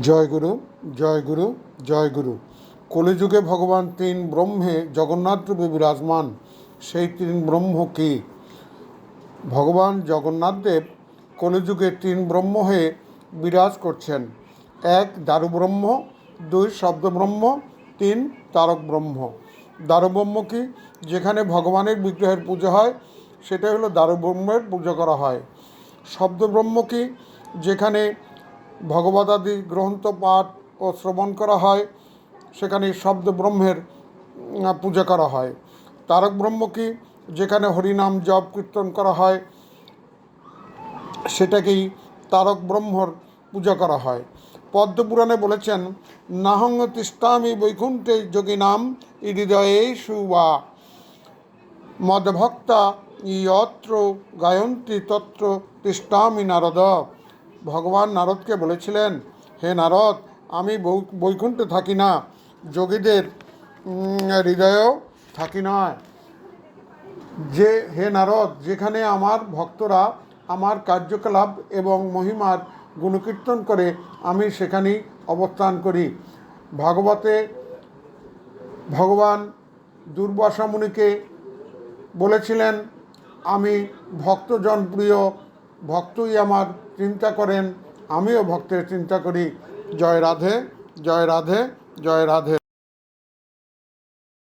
জয় গুরু জয় গুরু জয় গুরু। কলিযুগে ভগবান তিন ব্রহ্মে জগন্নাথ রূপে বিরাজমান, সেই তিন ব্রহ্ম কি? ভগবান জগন্নাথদেব কলিযুগে তিন ব্রহ্ম হয়ে বিরাজ করছেন। এক দারু ব্রহ্ম দুই শব্দ ব্রহ্ম তিন তারক ব্রহ্ম দারু ব্রহ্ম কি? যেখানে ভগবানের বিগ্রহের পুজো হয় সেটা হলো দারু ব্রহ্মের পুজো করা হয়। শব্দ ব্রহ্ম কি? যেখানে ভগবতাদি গ্রন্থ পাঠ ও শ্রবণ করা হয়, সেখানে শব্দ ব্রহ্মের পূজা করা হয়। তারক ব্রহ্ম কি? যেখানে হরিনাম জপ কীর্তন করা হয়, সেটাকেই তারক ব্রহ্মর পূজা করা হয়। পদ্মপুরাণে বলেছেন, নাহং তিষ্ঠামি বৈকুণ্ঠে যোগী যোগিনাম হৃদয়ে সুবা মদভক্তা ইয়ত্র গায়ন্তি তত্র তিষ্ঠামি নারদ। ভগবান নারদকে বলেছিলেন, হে নারদ, আমি বৈকুণ্ঠে থাকি না, যোগীদের হৃদয়েও থাকি না। যে, হে নারদ, যেখানে আমার ভক্তরা আমার কার্যকলাপ এবং মহিমার গুণকীর্তন করে, আমি সেখানেই অবস্থান করি। ভাগবতে ভগবান দুর্বাসা মুনিকে বলেছিলেন, আমি ভক্তজন প্রিয় ভক্তই আমার চিন্তা করেন আমিও ভক্তের চিন্তা করি। জয় রাধে জয় রাধে জয় রাধে।